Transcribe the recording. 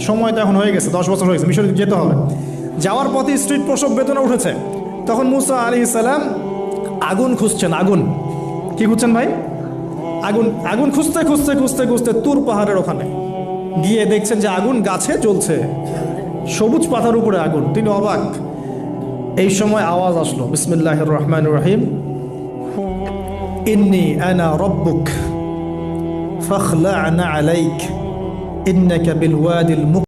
সময় তো এখন হয়ে গেছে, দশ বছর হয়ে গেছে মিশরের দিকে যেতে হবে। যাওয়ার পথে স্ট্রিট প্রসব বেতনে উঠেছে। তখন মুসা আলি ইসালাম আগুন খুঁজছেন, আগুন। কি খুঁজছেন ভাই? আগুন আগুন খুঁজতে খুঁজতে খুঁজতে খুঁজতে তুর পাহাড়ের ওখানে। গিয়ে দেখছেন যে আগুন গাছে জ্বলছে। সবুজ পাতার উপরে আগুন, তিনি অবাক। এই সময় আওয়াজ আসলো বিসমিল্লাহ রহমান রহিম। ইন্নি আনা রব্বুক ফখলা আনা আলাইক। إنك بالوادي المقدس.